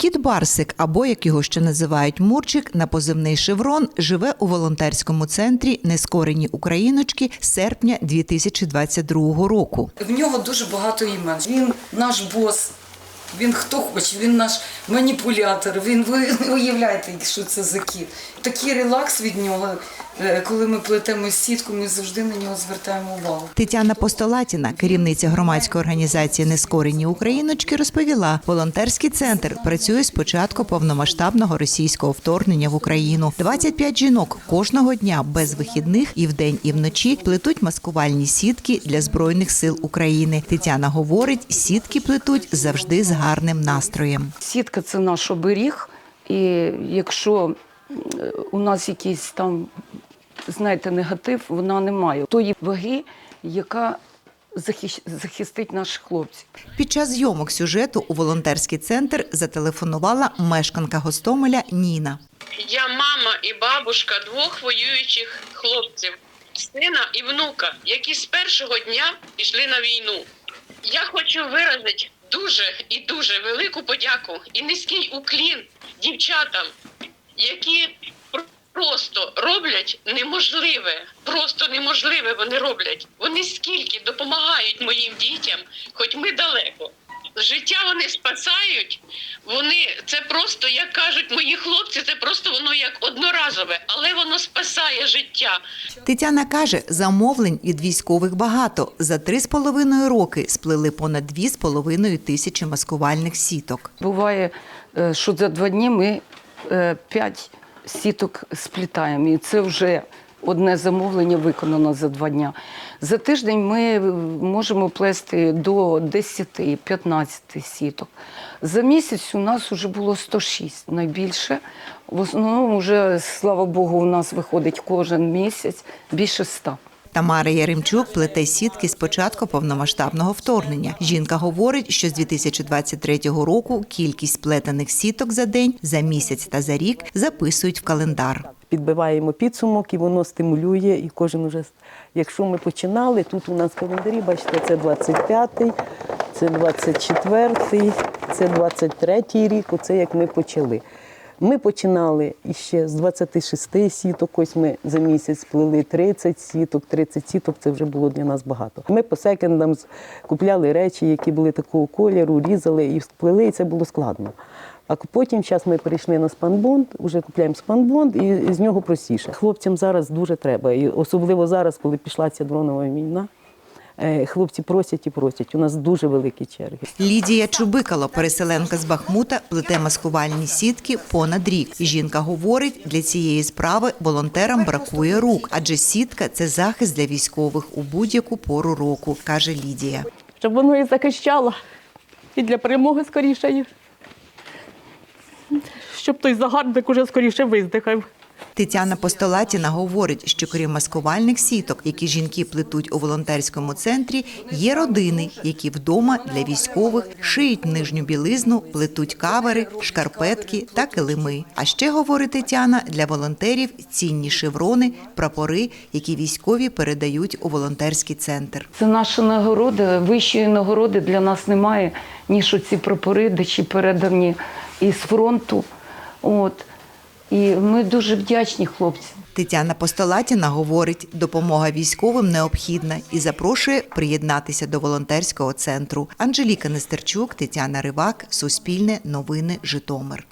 Кіт Барсик, або як його ще називають Мурчик, на позивний Шеврон, живе у волонтерському центрі Нескорені Україночки з серпня 2022 року. В нього дуже багато імен. Він наш бос. Він хто хоче, він наш маніпулятор. Він ви уявляєте, що це за кіт. Такий релакс від нього, е, коли ми плетемо сітку, ми завжди на нього звертаємо увагу. Тетяна Постолатіна, керівниця громадської організації Нескорені Україночки, розповіла, волонтерський центр працює з початку повномасштабного російського вторгнення в Україну. 25 жінок кожного дня без вихідних і вдень, і вночі плетуть маскувальні сітки для збройних сил України. Тетяна говорить, сітки плетуть завжди з гарним настроєм. Сітка це наш оберіг, і якщо у нас якийсь там, знаєте, негатив, вона не має тої ваги, яка захистить наших хлопців. Під час зйомок сюжету у волонтерський центр зателефонувала мешканка Гостомеля Ніна. Я мама і бабушка двох воюючих хлопців, сина і внука, які з першого дня пішли на війну. Я хочу виразити дуже і дуже велику подяку і низький уклін дівчатам, які просто роблять неможливе, просто неможливе вони роблять. Вони скільки допомагають моїм дітям, хоч ми далеко. Життя вони спасають. Вони це просто, як кажуть мої хлопці, це просто воно як одноразове, але воно спасає життя. Тетяна каже, замовлень від військових багато. За три з половиною роки сплели понад дві з половиною тисячі маскувальних сіток. Буває, е, що за два дні ми е, п'ять сіток сплітаємо, і це вже одне замовлення виконано за два дні. За тиждень ми можемо плести до 10-15 сіток. За місяць у нас вже було 106 найбільше. В основному, вже, слава Богу, у нас виходить кожен місяць більше 100. Тамара Яремчук плете сітки з початку повномасштабного вторгнення. Жінка говорить, що з 2023 року кількість плетених сіток за день, за місяць та за рік записують в календар. Підбиваємо підсумок, і воно стимулює. І кожен уже, якщо ми починали, тут у нас в календарі, бачите, це 25-й, це 24-й, це 23-й рік, оце як ми почали. Ми починали іще з 26 сіток, ось ми за місяць плели 30 сіток, 30 сіток це вже було для нас багато. Ми по секендам купляли речі, які були такого кольору, різали і сплели, і це було складно. А потім час ми перейшли на спанбонд, вже купляємо спанбонд, і з нього простіше. Хлопцям зараз дуже треба, і особливо зараз, коли пішла ця дронова війна. е, Хлопці просять і просять. У нас дуже великі черги. Лідія Чубикало, переселенка з Бахмута, плете маскувальні сітки понад рік. Жінка говорить, для цієї справи волонтерам бракує рук, адже сітка це захист для військових у будь-яку пору року, каже Лідія. щоб воно і захищало, і для перемоги скоріше. Щоб той загарбник уже скоріше виздихав. Тетяна Постолатіна говорить, що крім маскувальних сіток, які жінки плетуть у волонтерському центрі, є родини, які вдома для військових шиють нижню білизну, плетуть кавери, шкарпетки та килими. А ще говорить Тетяна, для волонтерів цінні шеврони, прапори, які військові передають у волонтерський центр. Це наша нагорода. Вищої нагороди для нас немає, ніж оці прапори, дечі передані із фронту. От. І ми дуже вдячні хлопцям. Тетяна Постолатіна говорить, допомога військовим необхідна і запрошує приєднатися до волонтерського центру. Анжеліка Нестерчук, Тетяна Ривак, Суспільне, Новини, Житомир.